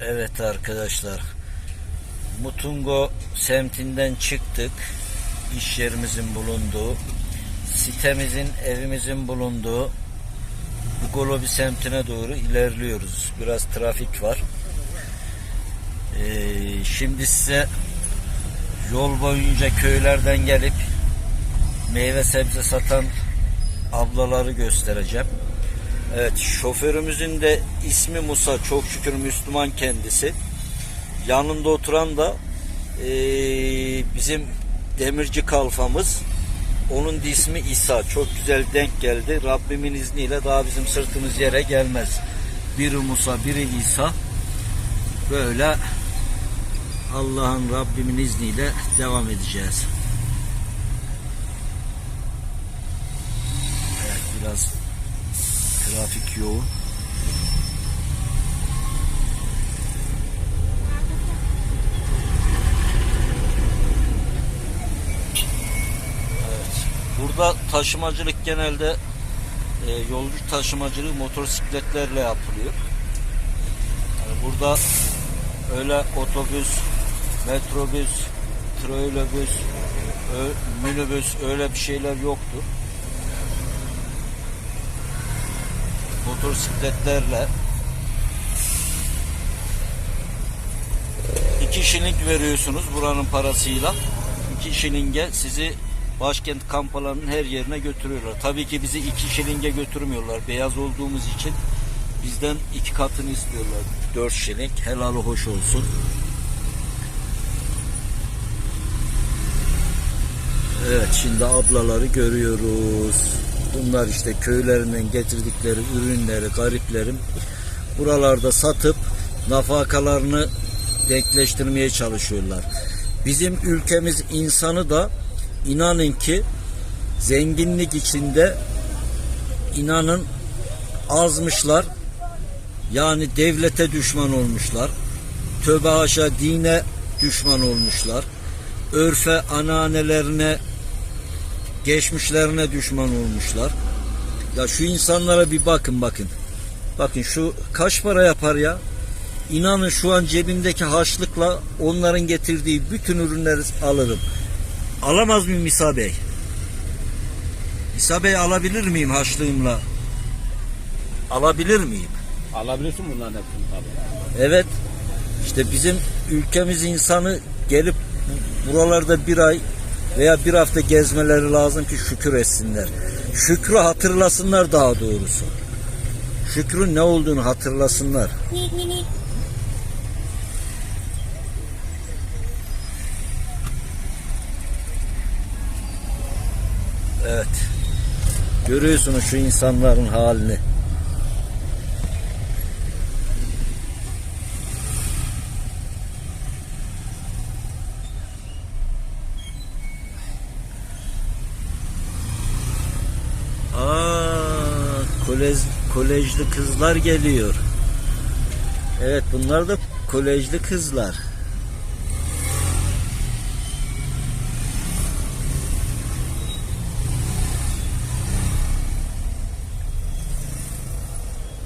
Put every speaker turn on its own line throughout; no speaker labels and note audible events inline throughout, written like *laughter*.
Evet arkadaşlar. Mutungo semtinden çıktık. İş yerimizin bulunduğu, sitemizin, evimizin bulunduğu Bugolobi semtine doğru ilerliyoruz. Biraz trafik var. Ee, şimdi size yol boyunca köylerden gelip meyve sebze satan ablaları göstereceğim. Evet şoförümüzün de ismi Musa çok şükür Müslüman kendisi. Yanında oturan da eee, bizim demirci kalfamız. Onun da ismi İsa. Çok güzel denk geldi. Rabbimin izniyle daha bizim sırtımız yere gelmez. Biri Musa, biri İsa. Böyle Allah'ın Rabbimin izniyle devam edeceğiz. Evet biraz trafik yoğun. Burada taşımacılık genelde e, yolcu taşımacılığı motosikletlerle yapılıyor. Yani burada öyle otobüs, metrobüs, troleybüs, ö- minibüs öyle bir şeyler yoktur. Motosikletlerle iki şiling veriyorsunuz buranın parasıyla. İki şilinge sizi başkent kampalarının her yerine götürüyorlar. Tabii ki bizi iki şilinge götürmüyorlar. Beyaz olduğumuz için bizden iki katını istiyorlar. Dört şiling. Helalı hoş olsun. Evet şimdi ablaları görüyoruz. Bunlar işte köylerinden getirdikleri ürünleri gariplerim buralarda satıp nafakalarını denkleştirmeye çalışıyorlar. Bizim ülkemiz insanı da inanın ki zenginlik içinde inanın azmışlar. Yani devlete düşman olmuşlar. Tövbe haşa dine düşman olmuşlar. Örfe, ananelerine, geçmişlerine düşman olmuşlar. Ya şu insanlara bir bakın bakın. Bakın şu kaç para yapar ya? İnanın şu an cebimdeki harçlıkla onların getirdiği bütün ürünleri alırım. Alamaz mıyım İsa Bey? İsa Bey alabilir miyim harçlığımla? Alabilir miyim?
Alabilirsin bunların hepsini tabii.
Evet. İşte bizim ülkemiz insanı gelip buralarda bir ay veya bir hafta gezmeleri lazım ki şükür etsinler. Şükrü hatırlasınlar daha doğrusu. Şükrün ne olduğunu hatırlasınlar. Evet. Görüyorsunuz şu insanların halini. Kolej, kolejli kızlar geliyor. Evet bunlar da kolejli kızlar.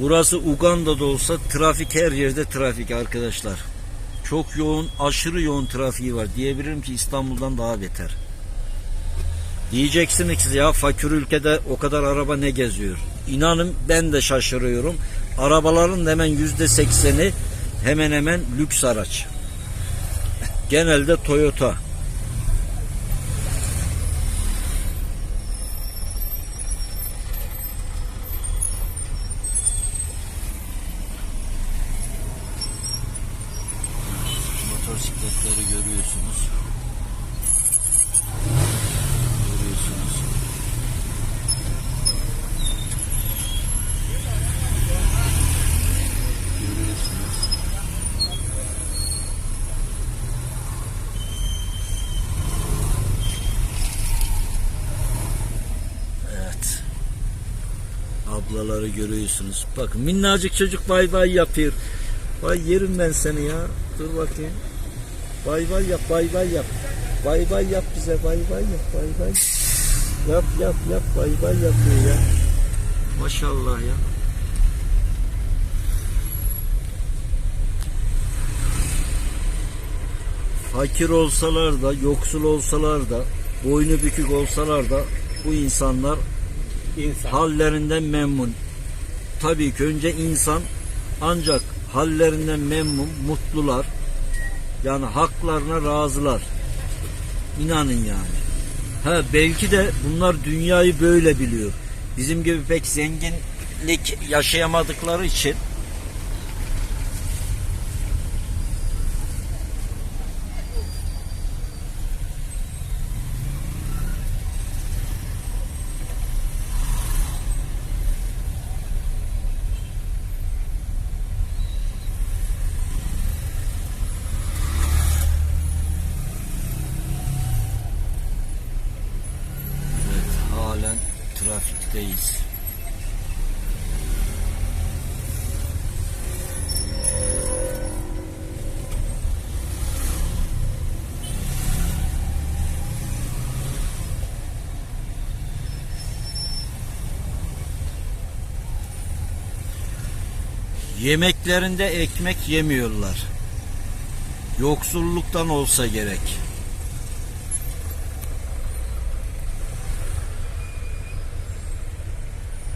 Burası Uganda'da olsa trafik her yerde trafik arkadaşlar. Çok yoğun, aşırı yoğun trafiği var. Diyebilirim ki İstanbul'dan daha beter. Diyeceksiniz ki ya fakir ülkede o kadar araba ne geziyor? İnanın ben de şaşırıyorum. Arabaların hemen yüzde sekseni hemen hemen lüks araç. Genelde Toyota. Motosikletleri görüyorsunuz. Görüyorsunuz. Görüyorsunuz. Evet. Ablaları görüyorsunuz. Bak minnacık çocuk bay bay yapıyor. Vay yerim ben seni ya. Dur bakayım. Bay bay yap, bay bay yap. Bay bay yap bize, bay bay yap, bay bay. Yap yap yap, bay bay yapıyor ya. Maşallah ya. fakir olsalar da, yoksul olsalar da, boynu bükük olsalar da bu insanlar
İnsan.
hallerinden memnun. Tabii ki önce insan ancak hallerinden memnun, mutlular. Yani haklarına razılar. İnanın yani. Ha belki de bunlar dünyayı böyle biliyor. Bizim gibi pek zenginlik yaşayamadıkları için Yemeklerinde ekmek yemiyorlar. Yoksulluktan olsa gerek.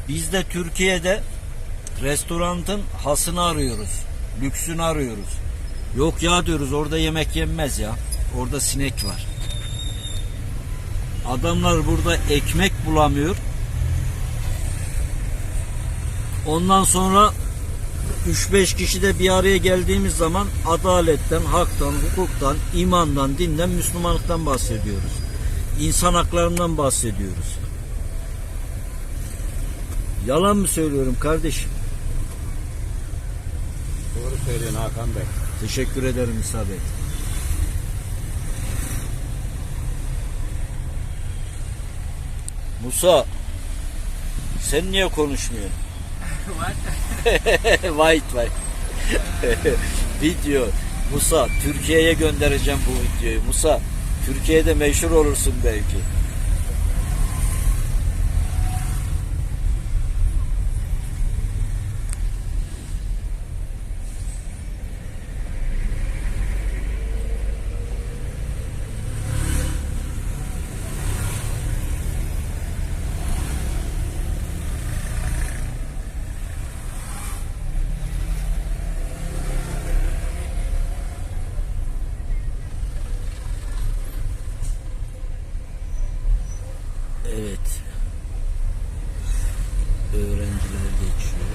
Biz de Türkiye'de restoranın hasını arıyoruz. Lüksünü arıyoruz. Yok ya diyoruz orada yemek yenmez ya. Orada sinek var. Adamlar burada ekmek bulamıyor. Ondan sonra 3-5 kişi de bir araya geldiğimiz zaman adaletten, haktan, hukuktan, imandan, dinden, Müslümanlıktan bahsediyoruz. İnsan haklarından bahsediyoruz. Yalan mı söylüyorum kardeşim?
Doğru söylüyorsun Hakan Bey.
Teşekkür ederim isabet. Musa sen niye konuşmuyorsun? *laughs* *laughs* *laughs* White white. *laughs* Video. Musa Türkiye'ye göndereceğim bu videoyu. Musa Türkiye'de meşhur olursun belki. Evet. Öğrenciler geçiyor.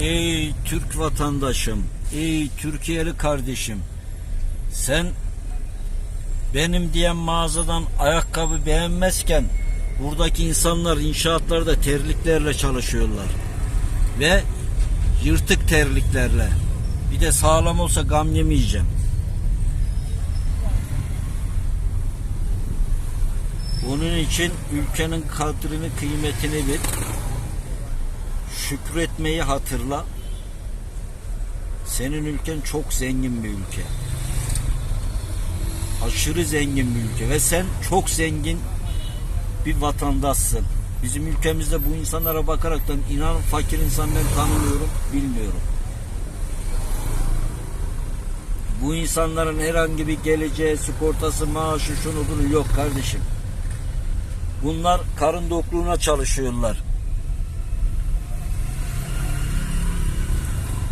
Ey Türk vatandaşım, ey Türkiye'li kardeşim. Sen benim diyen mağazadan ayakkabı beğenmezken buradaki insanlar inşaatlarda terliklerle çalışıyorlar. Ve yırtık terliklerle. Bir de sağlam olsa gam yemeyeceğim. Onun için ülkenin kadrini, kıymetini bil şükretmeyi hatırla. Senin ülken çok zengin bir ülke. Aşırı zengin bir ülke ve sen çok zengin bir vatandaşsın. Bizim ülkemizde bu insanlara bakaraktan inan fakir insanları tanımıyorum, bilmiyorum. Bu insanların herhangi bir geleceği, sigortası, maaşı, şunu bunu yok kardeşim. Bunlar karın dokluğuna çalışıyorlar.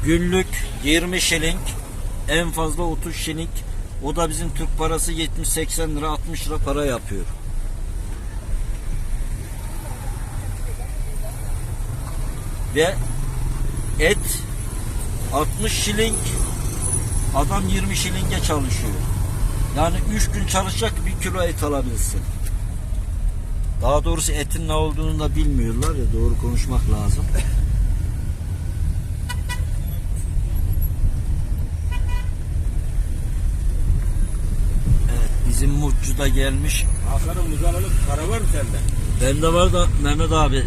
Günlük 20 şiling, en fazla 30 şiling. O da bizim Türk parası 70-80 lira 60 lira para yapıyor. Ve et 60 şiling adam 20 şilinge çalışıyor. Yani 3 gün çalışacak bir kilo et alabilirsin. Daha doğrusu etin ne olduğunu da bilmiyorlar ya doğru konuşmak lazım. Evet bizim mutçu da gelmiş.
Hakan'ın muzalalık para var mı sende?
Bende var da Mehmet abi